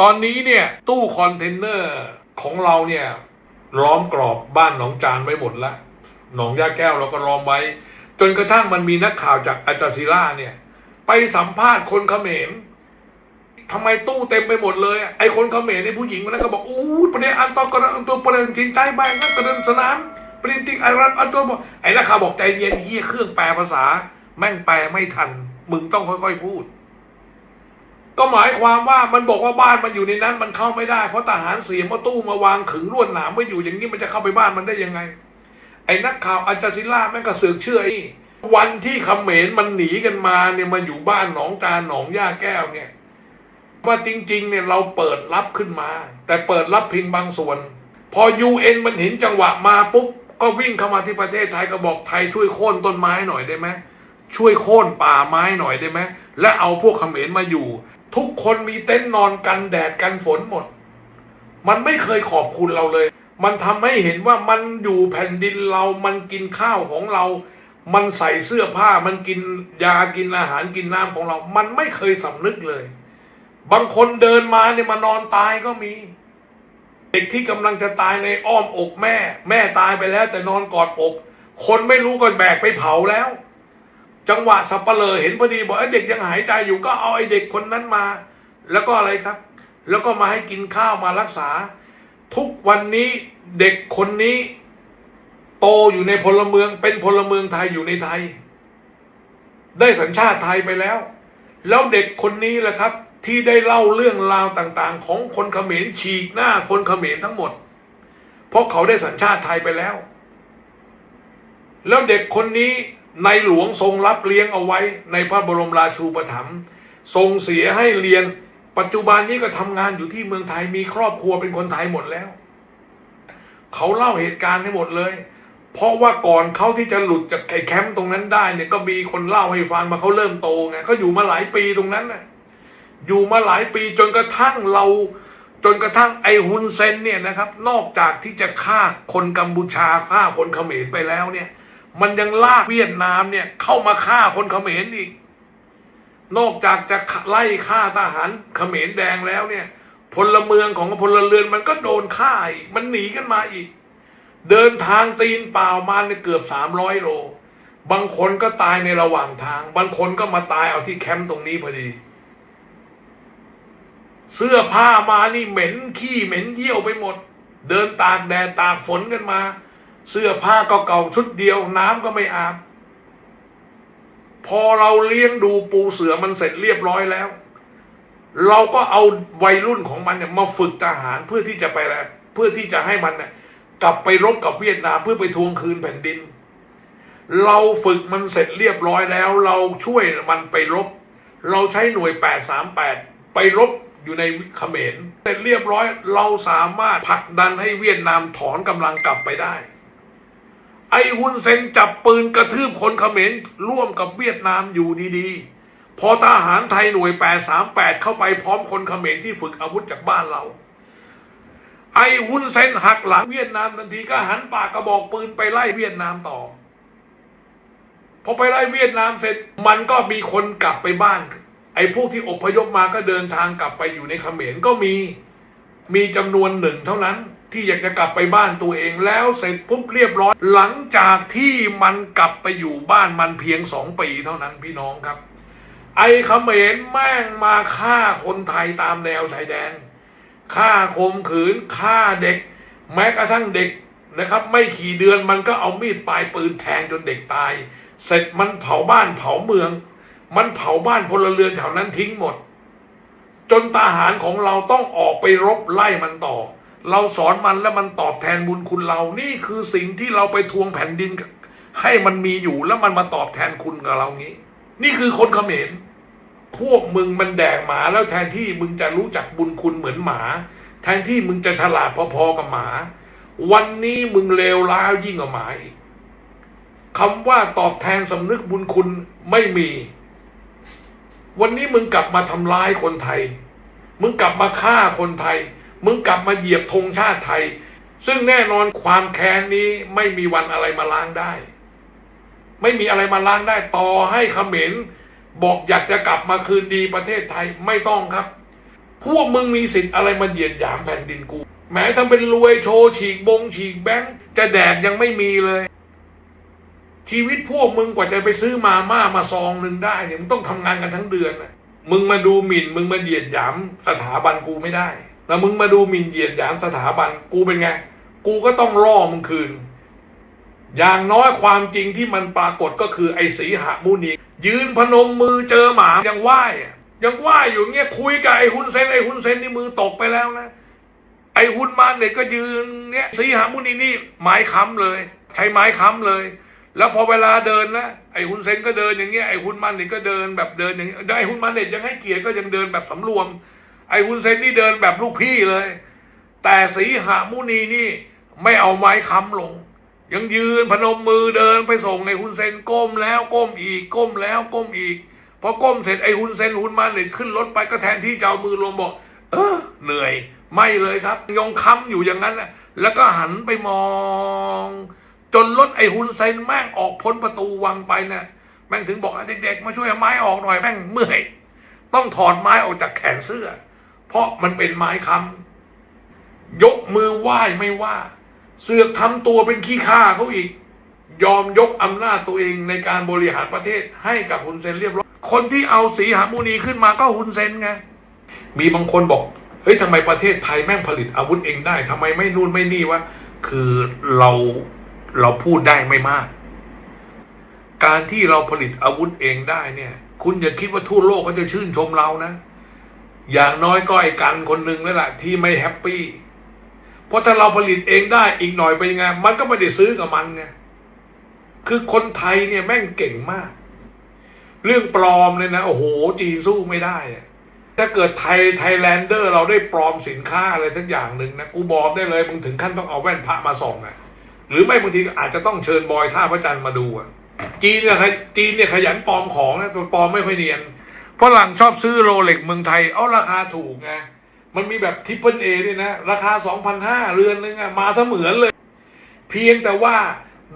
ตอนนี้เนี่ยตู้คอนเทนเนอร์ของเราเนี่ยล้อมกรอบบ้านหนองจานไว้หมดแล้วหนองยาแก้วเราก็ล้อมไว้ จนกระทั่งมันมีนักข่าวจากอาจาซิล่าเนี่ย ไปสัมภาษณ์คนเขมรทำไมตู้เต็มไปหมดเลย ไอ้คนเขมรไอ้ผู้หญิงคนนั้นก็บอกอู้ประเดี๋ยวอันตอกระอันตัวประเด็นจินใจไปนะกระเด็นสนามปรินติกไอรันอันตัวบอกไอ้นักข่าวบอกใจเย็นเฮียเครื่องแปลภาษา แม่งแปลไม่ทัน มึงต้องค่อยๆพูด ก็หมายความว่ามันบอกว่าบ้านมันอยู่ในนั้นมันเข้าไม่ได้ เพราะทหารเสียมาตู้มาวางขึงลวดหนามไว้อยู่อย่างนี้มันจะเข้าไปบ้านมันได้ยังไง ไอ้นักข่าวอาจาซิล่าแม่งก็เสือกเชื่อไอ้วันที่ขเขมรมันหนีกันมาเนี่ยมาอยู่บ้านหนองจาหนองย่าแก้วเนี่ย ว่าจริงๆเนี่ยเราเปิดรับขึ้นมา แต่เปิดรับเพียงบางส่วน พอยูเอ็นมันเห็นจังหวะมาปุ๊บก็วิ่งเข้ามาที่ประเทศไทยก็บอกไทยช่วยโค่นต้นไม้หน่อยได้ไหมช่วยโค่นป่าไม้หน่อยได้ไหมและเอาพวกขเขมรมาอยู่ ทุกคนมีเต็นท์นอนกันแดดกันฝนหมด มันไม่เคยขอบคุณเราเลย มันทำให้เห็นว่ามันอยู่แผ่นดินเรา มันกินข้าวของเรา มันใส่เสื้อผ้า มันกินยา กินอาหาร กินน้ำของเรา มันไม่เคยสำนึกเลย บางคนเดินมาเนี่ยมานอนตายก็มี เด็กที่กำลังจะตายในอ้อมอกแม่ แม่ตายไปแล้วแต่นอนกอดอก คนไม่รู้ก็แบกไปเผาแล้ว จังหวะสับเปลอเห็นพอดีบอกไอ้เด็กยังหายใจอยู่ก็เอาไอ้เด็กคนนั้นมา แล้วก็อะไรครับ แล้วก็มาให้กินข้าวมารักษา ทุกวันนี้เด็กคนนี้ โตอยู่ในพลเมืองเป็นพลเมืองไทยอยู่ในไทย ได้สัญชาติไทยไปแล้ว แล้วเด็กคนนี้แหละครับ ที่ได้เล่าเรื่องราวต่างๆ ของคนเขมรฉีกหน้าคนเขมรทั้งหมด เพราะเขาได้สัญชาติไทยไปแล้ว แล้วเด็กคนนี้ ในหลวงทรงรับเลี้ยงเอาไว้ในพระบรมราชูปถัมภ์ทรงเสียให้เรียน ปัจจุบันนี้ก็ทำงานอยู่ที่เมืองไทยมีครอบครัวเป็นคนไทยหมดแล้ว เขาเล่าเหตุการณ์ให้หมดเลย เพราะว่าก่อนเขาที่จะหลุดจากไอ้แคมป์ตรงนั้นได้เนี่ยก็มีคนเล่าให้ฟังมาเขาเริ่มโตไงเขาอยู่มาหลายปีตรงนั้นนะอยู่มาหลายปีจนกระทั่งเราจนกระทั่งไอฮุนเซนเนี่ยนะครับ นอกจากที่จะฆ่าคนกัมพูชาฆ่าคนเขมรไปแล้วเนี่ย มันยังลากเวียดนามเนี่ย เข้ามาฆ่าคนเขมรอีก นอกจากจะไล่ฆ่าทหารเขมรแดงแล้วเนี่ย พลเมืองของพลเรือนมันก็โดนฆ่าอีก มันหนีกันมาอีก เดินทางตีนเปล่ามาเนี่ยเกือบสามร้อยโล บางคนก็ตายในระหว่างทาง บางคนก็มาตายเอาที่แคมป์ตรงนี้พอดี เสื้อผ้ามานี่เหม็นขี้เหม็นเยี่ยวไปหมด เดินตากแดดตากฝนกันมา เสื้อผ้าก็เก่าชุดเดียวน้ำก็ไม่อาบ พอเราเลี้ยงดูปูเสือมันเสร็จเรียบร้อยแล้ว เราก็เอาวัยรุ่นของมันเนี่ยมาฝึกทหารเพื่อที่จะไปแล้วเพื่อที่จะให้มันเนี่ยกลับไปรบกับเวียดนามเพื่อไปทวงคืนแผ่นดิน เราฝึกมันเสร็จเรียบร้อยแล้ว เราช่วยมันไปรบ เราใช้หน่วย 838 ไปรบอยู่ในเขมรเสร็จเรียบร้อยเราสามารถผลักดันให้เวียดนามถอนกำลังกลับไปได้ ไอ้ฮุนเซนจับปืนกระทืบคนเขมรร่วมกับเวียดนามอยู่ดีๆ พอทหารไทยหน่วย 838 เข้าไปพร้อมคนเขมรที่ฝึกอาวุธจากบ้านเรา ไอ้ฮุนเซนหักหลังเวียดนามทันทีก็หันปากกระบอกปืนไปไล่เวียดนามต่อ พอไปไล่เวียดนามเสร็จมันก็มีคนกลับไปบ้าน ไอ้พวกที่อพยพมาก็เดินทางกลับไปอยู่ในเขมรก็มีมีจำนวนหนึ่งเท่านั้น ที่อยากจะกลับไปบ้านตัวเองแล้วเสร็จปุ๊บเรียบร้อย หลังจากที่มันกลับไปอยู่บ้านมันเพียงสองปีเท่านั้นพี่น้องครับ ไอ้เขมรแม่งมาฆ่าคนไทยตามแนวชายแดนฆ่าข่มขืนฆ่าเด็ก แม้กระทั่งเด็กนะครับ ไม่ขี่เดือนมันก็เอามีดปลายปืนแทงจนเด็กตาย เสร็จมันเผาบ้านเผาเมือง มันเผาบ้านพลเรือนแถวนั้นทิ้งหมด จนทหารของเราต้องออกไปรบไล่มันต่อ เราสอนมันแล้วมันตอบแทนบุญคุณเรา นี่คือสิ่งที่เราไปทวงแผ่นดิน ให้มันมีอยู่แล้วมันมาตอบแทนคุณกับเรางี้ นี่คือคนเขมร พวกมึงมันแดกหมาแล้วแทนที่มึงจะรู้จักบุญคุณเหมือนหมา แทนที่มึงจะฉลาดพอๆกับหมา วันนี้มึงเลวร้ายยิ่งกว่าหมาอีกคำว่าตอบแทนสำนึกบุญคุณไม่มี วันนี้มึงกลับมาทำร้ายคนไทย มึงกลับมาฆ่าคนไทย มึงกลับมาเหยียบธงชาติไทย ซึ่งแน่นอนความแค้นนี้ไม่มีวันอะไรมาล้างได้ ไม่มีอะไรมาล้างได้ต่อให้เขมรบอกอยากจะกลับมาคืนดีประเทศไทยไม่ต้องครับ พวกมึงมีสิทธิ์อะไรมาเหยียดหยามแผ่นดินกู แม้ทำเป็นรวยโชว์ฉีกบง ฉีกแบงค์จะแดกยังไม่มีเลย ชีวิตพวกมึงกว่าจะไปซื้อมาม่ามาซองหนึ่งได้เนี่ยมึงต้องทำงานกันทั้งเดือนนะมึงมาดูหมิ่นมึงมาเหยียดหยามสถาบันกูไม่ได้ แล้วมึงมาดูหมิ่นเหยียดหยามสถาบันกูเป็นไง กูก็ต้องล่อมึงคืน อย่างน้อยความจริงที่มันปรากฏก็คือไอ้สีหมุนี ยืนพนมมือเจอหมายังไหวอะยังไหวอยู่เงี้ยคุยกับไอ้ฮุนเซนไอ้ฮุนเซนนี่มือตกไปแล้วนะไอ้ฮุนมานเนี่ยก็ยืนเนี่ยสีหมุนีนี่ไม้ค้ำเลย ใช้ไม้ค้ำเลย แล้วพอเวลาเดินนะไอ้ฮุนเซนก็เดินอย่างเงี้ยไอ้ฮุนมันเนี่ยก็เดินแบบเดินอย่างไอ้ฮุนมันเนี่ยยังให้เกียรติก็ยังเดินแบบสำรวม ไอ้ฮุนเซนนี่เดินแบบลูกพี่เลย แต่สีหามุนีนี่ไม่เอาไม้ค้ำลง ยังยืนพนมมือเดินไปส่งไอ้ฮุนเซนก้มแล้วก้มอีกก้มแล้วก้มอีกพอก้มเสร็จไอ้ฮุนเซนฮุนมันเนี่ยขึ้นรถไปก็แทนที่จะเอามือลงบอก เออเหนื่อยไม่เลยครับยองค้ำอยู่อย่างนั้นแหละแล้วก็หันไปมอง จนรถไอ้ฮุนเซนแม่งออกพ้นประตูวังไปนะแม่งถึงบอกเด็กๆมาช่วยเอาไม้ออกหน่อยแม่งเมื่อย ต้องถอดไม้ออกจากแขนเสื้อ เพราะมันเป็นไม้ค้ำยกมือไหว้ไม่ว่า เสือกทำตัวเป็นขี้ข้าเขาอีก ยอมยกอำนาจตัวเองในการบริหารประเทศให้กับฮุนเซนเรียบร้อยคนที่เอาสีหามุนีขึ้นมาก็ฮุนเซนไงมีบางคนบอกเฮ้ยทำไมประเทศไทยแม่งผลิตอาวุธเองได้ทำไมไม่นู่นไม่นี่วะคือเราเราพูดได้ไม่มาก การที่เราผลิตอาวุธเองได้เนี่ย คุณอย่าคิดว่าทั่วโลกเขาจะชื่นชมเรานะ อย่างน้อยก็ไอ้กันคนหนึ่งนั่นแหละที่ไม่แฮปปี้เพราะถ้าเราผลิตเองได้อีกหน่อยไปยังไงมันก็ไม่ได้ซื้อกับมันไงคือคนไทยเนี่ยแม่งเก่งมาก เรื่องปลอมเนี่ยนะโอ้โหจีนสู้ไม่ได้ถ้าเกิดไทยไทยแลนเดอร์ เราได้ปลอมสินค้าอะไรทักอย่างหนึ่งนะกูบอกได้เลยมึงถึงขั้นต้องเอาแว่นพระมาส่องอะหรือไม่บางทีอาจจะต้องเชิญบอยท่าพระจันทร์มาดูอะจีนเนี่ยขยจีนเนี่ยขยันปลอมของนะตัวปลอมไม่ค่อยเนียน ฝรั่งชอบซื้อโรเล็กเมืองไทย เอาราคาถูกไงมันมีแบบทิปเปิลเอด้วยนะ ราคาสองพันห้าเรือนนึงอะมาเสมือนเลย เพียงแต่ว่า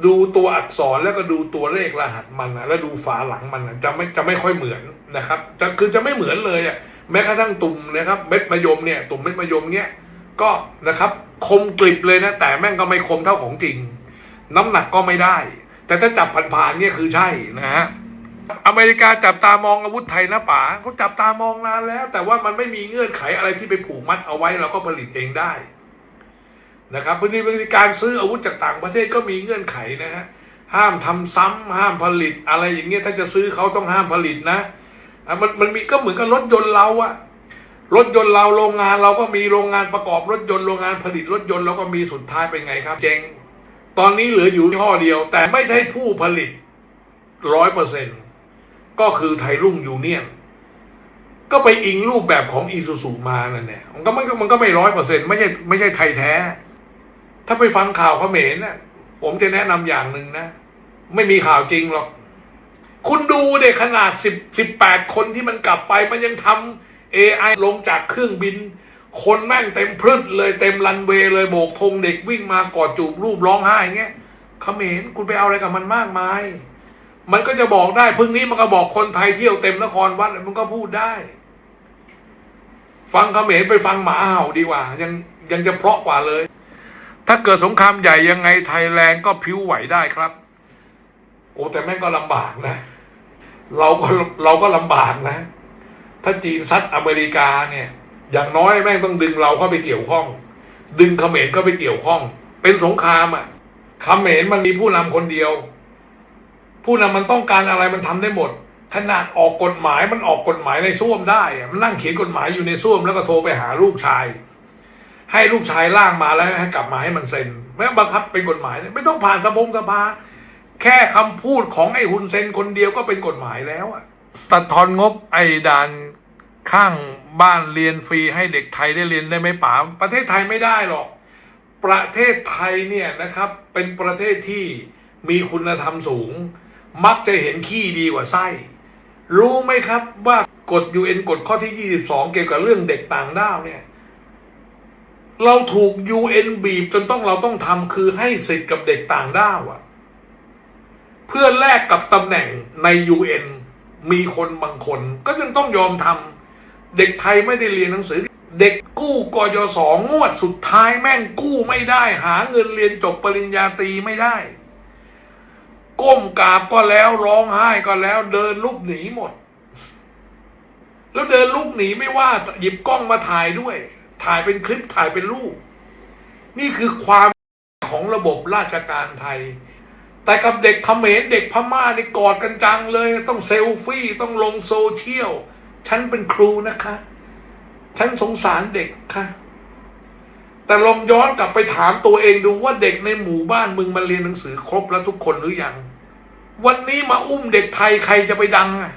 ดูตัวอักษรแล้วก็ดูตัวเลขรหัสมันนะแล้วดูฝาหลังมันนะจะไม่จะไม่ค่อยเหมือนนะครับจะคือจะไม่เหมือนเลยอะแม้กระทั่งตุ่มนะครับเม็ดมะยมเนี่ยตุ่มเม็ดมะยมเนี่ยก็นะครับคมกริบเลยนะ แต่แม่งก็ไม่คมเท่าของจริง น้ำหนักก็ไม่ได้ แต่ถ้าจับผ่านๆเนี่ยคือใช่นะฮะ อเมริกาจับตามองอาวุธไทยนะป๋าเขาจับตามองนานแล้ว แต่ว่ามันไม่มีเงื่อนไขอะไรที่ไปผูกมัดเอาไว้เราก็ผลิตเองได้นะครับบางทีบางทีการซื้ออาวุธจากต่างประเทศก็มีเงื่อนไขนะฮะห้ามทำซ้ำห้ามผลิตอะไรอย่างเงี้ยถ้าจะซื้อเขาต้องห้ามผลิตนะมันมันมีก็เหมือนกับรถยนต์เราอะรถยนต์เราโรงงานเราก็มีโรงงานประกอบรถยนต์โรงงานผลิตรถยนต์เราก็มีสุดท้ายเป็นไงครับ เจ๊งตอนนี้เหลืออยู่ยี่ห้อเดียว แต่ไม่ใช่ผู้ผลิตร้อยเปอร์เซ็นต์ ก็คือไทยรุ่งยูเนียน ก็ไปอิงรูปแบบของอีซูซูมานั่นแหละมันก็ไม่มันก็ไม่ร้อยเปอร์เซ็นต์ไม่ใช่ไม่ใช่ไทยแท้ ถ้าไปฟังข่าวเขมรน่ะผมจะแนะนำอย่างหนึ่งนะ ไม่มีข่าวจริงหรอก คุณดูเด็กขนาดสิบสิบแปดคนที่มันกลับไปมันยังทำ AI ลงจากเครื่องบิน คนแม่งเต็มพรึดเลยเต็มรันเวย์เลยโบกธงเด็กวิ่งมากอดจูบรูปร้องไห้เงี้ยเขมรคุณไปเอาอะไรกับมันมากมาย มันก็จะบอกได้พึ่งนี้มันก็บอกคนไทยเที่ยวเต็มนครวัดมันก็พูดได้ ฟังเขมรไปฟังหมาเห่าดีกว่า ยังยังจะเพราะกว่าเลย ถ้าเกิดสงครามใหญ่ยังไงไทยแลนด์ก็พิ้วไหวได้ครับ โอ้แต่แม่งก็ลำบากนะ เราก็เราก็ลำบากนะ ถ้าจีนซัดอเมริกาเนี่ย อย่างน้อยแม่งต้องดึงเราเข้าไปเกี่ยวข้อง ดึงเขมรเข้าไปเกี่ยวข้อง เป็นสงครามอะเขมรมันมีผู้นำคนเดียว ผู้นำมันต้องการอะไรมันทำได้หมด ขนาดออกกฎหมายมันออกกฎหมายในส้วมได้ มันนั่งเขียนกฎหมายอยู่ในส้วมแล้วก็โทรไปหาลูกชาย ให้ลูกชายร่างมาแล้วให้กลับมาให้มันเซ็นไม่ต้องบังคับเป็นกฎหมายไม่ต้องผ่านสภงสภาแค่คำพูดของไอ้ฮุนเซนคนเดียวก็เป็นกฎหมายแล้วอะตัดทอนงบไอ้ด่านข้างบ้านเรียนฟรีให้เด็กไทยได้เรียนได้ไหมป๋าประเทศไทยไม่ได้หรอก ประเทศไทยเนี่ยนะครับเป็นประเทศที่มีคุณธรรมสูง มักจะเห็นขี้ดีกว่าไส้ รู้ไหมครับว่ากฎ UN กฎข้อที่ 22 เกี่ยวกับเรื่องเด็กต่างด้าวเนี่ย เราถูก UN บีบจนต้องเราต้องทำคือให้สิทธิ์กับเด็กต่างด้าวอะเพื่อแลกกับตำแหน่งใน UN มีคนบางคน ก็ยังต้องยอมทำเด็กไทยไม่ได้เรียนหนังสือ เด็กกู้กยศงวดสุดท้ายแม่งกู้ไม่ได้ หาเงินเรียนจบปริญญาตรีไม่ได้ ก้มกราบก็แล้วร้องไห้ก็แล้ว เดินลุกหนีหมด แล้วเดินลุกหนีไม่ว่าหยิบกล้องมาถ่ายด้วย ถ่ายเป็นคลิปถ่ายเป็นรูป นี่คือความของระบบราชการไทย แต่กับเด็กเขมรเด็กพม่านี่กอดกันจังเลย ต้องเซลฟี่ต้องลงโซเชียล ฉันเป็นครูนะคะ ฉันสงสารเด็กค่ะ แต่ลองย้อนกลับไปถามตัวเองดูว่าเด็กในหมู่บ้านมึงมันเรียนหนังสือครบแล้วทุกคนหรือยัง วันนี้มาอุ้มเด็กไทยใครจะไปดังอะ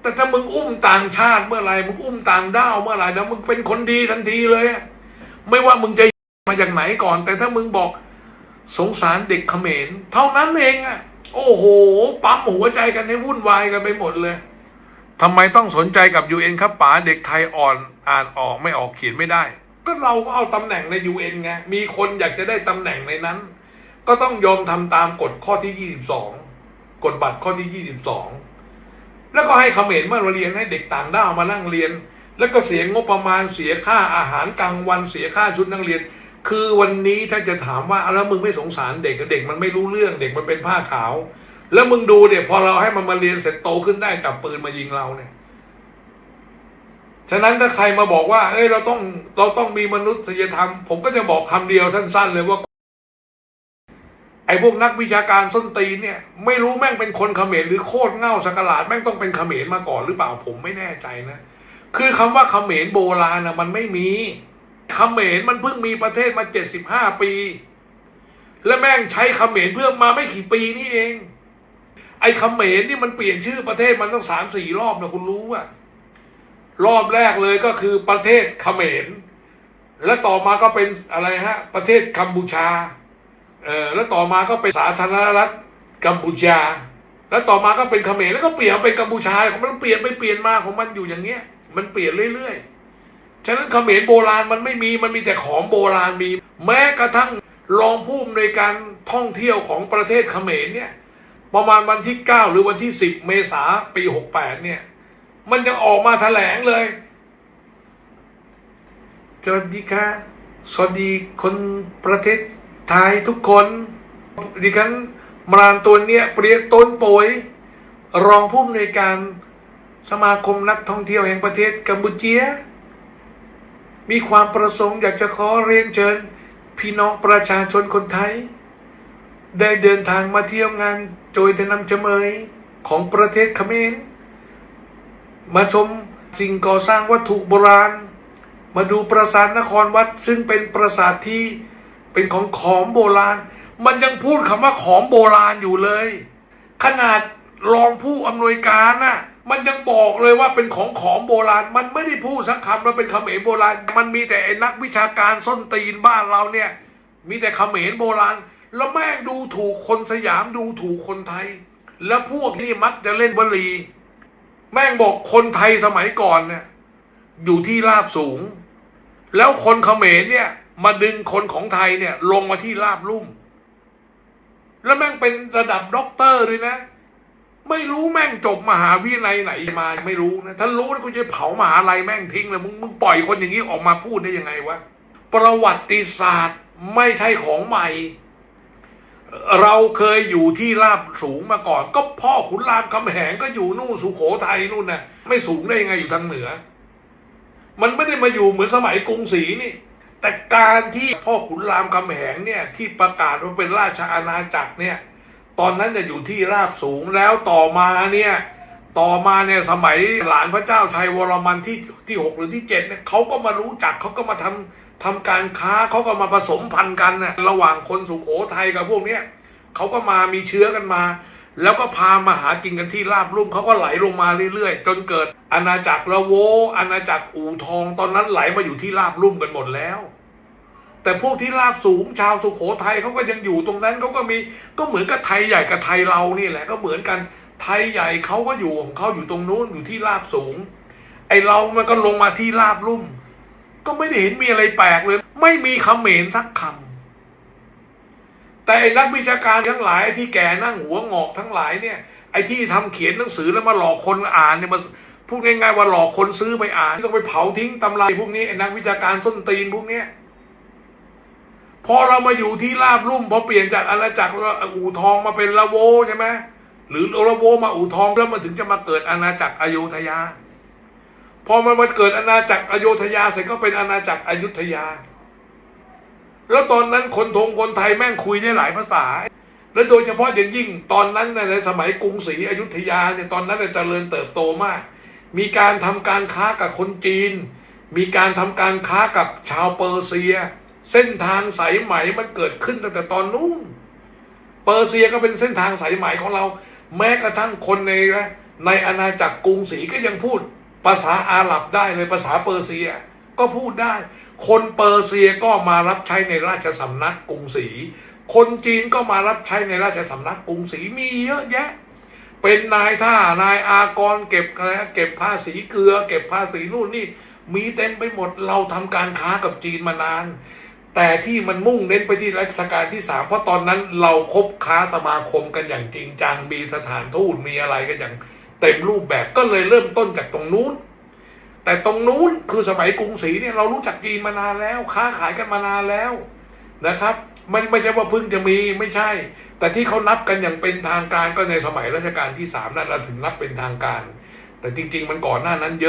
แต่ถ้ามึงอุ้มต่างชาติเมื่อไหรมึงอุ้มต่างด้าวเมื่อไหร่แล้วมึงเป็นคนดีทันทีเลย ไม่ว่ามึงจะมาจากไหนก่อน แต่ถ้ามึงบอกสงสารเด็กเขมรเท่านั้นเองอะโอ้โห ปั๊มหัวใจกันให้วุ่นวายกันไปหมดเลยทำไมต้องสนใจกับ UN ครับป๋าเด็กไทยอ่อนอ่านออกไม่ออกเขียนไม่ได้ ก็เราก็เอาตำแหน่งใน UN ไง มีคนอยากจะได้ตำแหน่งในนั้น ก็ต้องยอมทำตามกฎข้อที่ 22 กฎบัตรข้อที่ 22 แล้วก็ให้เขมรมาเรียนให้เด็กต่างด้าวมานั่งเรียน แล้วก็เสียงบประมาณเสียค่าอาหารกลางวันเสียค่าชุดนักเรียน คือวันนี้ถ้าจะถามว่าแล้วมึงไม่สงสารเด็กเด็กมันไม่รู้เรื่องเด็กมันเป็นผ้าขาว แล้วมึงดูเดี๋ยพอเราให้มันมาเรียนเสร็จโตขึ้นได้จับปืนมายิงเราเนี่ย ฉะนั้นถ้าใครมาบอกว่า เอ้ยเราต้องเราต้องมีมนุษยธรรม ผมก็จะบอกคำเดียวสั้น ๆ เลยว่า ไอ้พวกนักวิชาการส้นตีนเนี่ย ไม่รู้แม่งเป็นคนเขมรหรือโคตรเง่าสกหลาดแม่งต้องเป็นเขมรมาก่อนหรือเปล่าผมไม่แน่ใจนะ คือคำว่าเขมรโบราณนะมันไม่มีเขมรมันเพิ่งมีประเทศมาเจ็ดสิบห้าปี และแม่งใช้เขมรเพื่อมาไม่กี่ปีนี่เอง ไอ้เขมรนี่มันเปลี่ยนชื่อประเทศมันต้องสามสี่รอบนะคุณรู้ว่า รอบแรกเลยก็คือประเทศเขมร และต่อมาก็เป็นอะไรฮะ ประเทศกัมพูชาเออแล้วต่อมาก็เป็นสาธารณรัฐกัมพูชา แล้วต่อมาก็เป็นเขมรแล้วก็เปลี่ยนเป็นกัมพูชาของมันเปลี่ยนไปเปลี่ยนมาของมันอยู่อย่างเงี้ย มันเปลี่ยนเรื่อยๆ ฉะนั้นเขมรโบราณมันไม่มีมันมีแต่ของโบราณมี แม้กระทั่งรองผู้อำนวยการท่องเที่ยวของประเทศเขมรเนี่ยประมาณวันที่ 9 หรือวันที่ 10 เมษาปี 68 เนี่ย มันยังออกมาแถลงเลยสวัสดีค่ะ สวัสดีคนประเทศไทยทุกคนดิฉันมรานตัวเนี้ยเปรียต้นโปยรองผู้อำนวยการสมาคมนักท่องเที่ยวแห่งประเทศกัมพูชีมีความประสงค์อยากจะขอเรียนเชิญ พี่น้องประชาชนคนไทย ได้เดินทางมาเที่ยวงานโจยทนำเฉมยของประเทศเขมร มาชมสิ่งก่อสร้างวัตถุโบราณ มาดูปราสาทนครวัด ซึ่งเป็นปราสาทที่เป็นของของโบราณ มันยังพูดคำว่าของโบราณอยู่เลย ขนาดรองผู้อำนวยการน่ะมันยังบอกเลยว่าเป็นของของโบราณ มันไม่ได้พูดสักคำว่าเป็นเขมรโบราณ มันมีแต่ไอ้นักวิชาการส้นตีนบ้านเราเนี่ย มีแต่เขมรโบราณ แล้วแม่งดูถูกคนสยามดูถูกคนไทย แล้วพวกนี้มักจะเล่นวลี แม่งบอกคนไทยสมัยก่อนเนี่ยอยู่ที่ราบสูง แล้วคนเขมรเนี่ย มาดึงคนของไทยเนี่ย ลงมาที่ราบลุ่ม แล้วแม่งเป็นระดับด็อกเตอร์ด้วยนะ ไม่รู้แม่งจบมหาวิทยาลัยไหนมาไม่รู้นะถ้ารู้นะกูจะเผามหาลัยแม่งทิ้งเลยมึงมึงปล่อยคนอย่างนี้ออกมาพูดได้ยังไงวะประวัติศาสตร์ไม่ใช่ของใหม่ เราเคยอยู่ที่ราบสูงมาก่อน ก็พ่อขุนรามคำแหงก็อยู่นู่นสุโขทัยนู่นน่ะ ไม่สูงได้ยังไงอยู่ทางเหนือ มันไม่ได้มาอยู่เหมือนสมัยกรุงศรีนี่ แต่การที่พ่อขุนรามคำแหงเนี่ยที่ประกาศว่าเป็นราชอาณาจักรเนี่ย ตอนนั้นจะอยู่ที่ราบสูงแล้วต่อมาเนี่ยต่อมาเนี่ยสมัยหลานพระเจ้าชัยวรมันที่ที่หกหรือที่เจ็ดเนี่ยเขาก็มารู้จักเขาก็มาทำ ทำการค้าเขาก็มาผสมพันธุ์กันนะระหว่างคนสุโขทัยกับพวกเนี้ยเขาก็มามีเชื้อกันมา แล้วก็พามาหากินกันที่ราบลุ่มเขาก็ไหลลงมาเรื่อยๆ จนเกิดอาณาจักรละโวอาณาจักรอู่ทองตอนนั้นไหลมาอยู่ที่ราบลุ่มกันหมดแล้ว แต่พวกที่ราบสูงชาวสุโขทัยเขาก็ยังอยู่ตรงนั้นเขาก็มีก็เหมือนกับไทยใหญ่กับไทยเรานี่แหละก็เหมือนกันไทยใหญ่เขาก็อยู่ของเขาอยู่ตรงนู้นอยู่ที่ราบสูง ไอเรามันก็ลงมาที่ราบลุ่ม ก็ไม่ได้เห็นมีอะไรแปลกเลย ไม่มีคำเหมนสักคำแต่นักวิชาการทั้งหลายที่แก่นั่งหัวงอกทั้งหลายเนี่ย ไอ้ที่ทำเขียนหนังสือแล้วมาหลอกคนอ่านเนี่ยมาพูดง่ายๆว่าหลอกคนซื้อไปอ่านต้องไปเผาทิ้งตำราพวกนี้ไอ้นักวิชาการส้นตีนพวกเนี้ยพอเรามาอยู่ที่ราบลุ่มพอเปลี่ยนจากอาณาจักรอู่ทองมาเป็นละโวใช่ไหมหรือละโวมาอู่ทองแล้วมันถึงจะมาเกิดอาณาจักรอโยธยา พอมันมาเกิดอาณาจักรอโยธยาเสร็จก็เป็นอาณาจักรอยุธยา แล้วตอนนั้นคนทงคนไทยแม่งคุยได้หลายภาษา และโดยเฉพาะอย่างยิ่งตอนนั้นในสมัยกรุงศรีอยุธยาเนี่ยตอนนั้นเจริญเติบโตมาก มีการทำการค้ากับคนจีน มีการทำการค้ากับชาวเปอร์เซีย เส้นทางสายไหมมันเกิดขึ้นตั้งแต่ตอนนู้นเปอร์เซียก็เป็นเส้นทางสายไหมของเรา แม้กระทั่งคนในในอาณาจักรกรุงศรีก็ยังพูด ภาษาอาหรับได้เลยภาษาเปอร์เซียก็พูดได้ คนเปอร์เซียก็มารับใช้ในราชสำนักกรุงศรี คนจีนก็มารับใช้ในราชสำนักกรุงศรีมีเยอะแยะ เป็นนายท่านายอากรเก็บอะไรเก็บภาษีเกลือ เก็บภาษีนู่นนี่ มีเต็มไปหมดเราทำการค้ากับจีนมานาน แต่ที่มันมุ่งเน้นไปที่รัชกาลที่สามเพราะตอนนั้นเราคบค้าสมาคมกันอย่างจริงจังมีสถานทูตมีอะไรกันอย่าง เต็มรูปแบบก็เลยเริ่มต้นจากตรงนู้น แต่ตรงนู้นคือสมัยกรุงศรีเนี่ยเรารู้จักจีนมานานแล้ว ค้าขายกันมานานแล้วนะครับไม่ไม่ใช่ว่าเพิ่งจะมีไม่ใช่ แต่ที่เขานับกันอย่างเป็นทางการก็ในสมัยรัชกาลที่สามนั่นเราถึงนับเป็นทางการ แต่จริง ๆ มันก่อนหน้านั้นเยอะ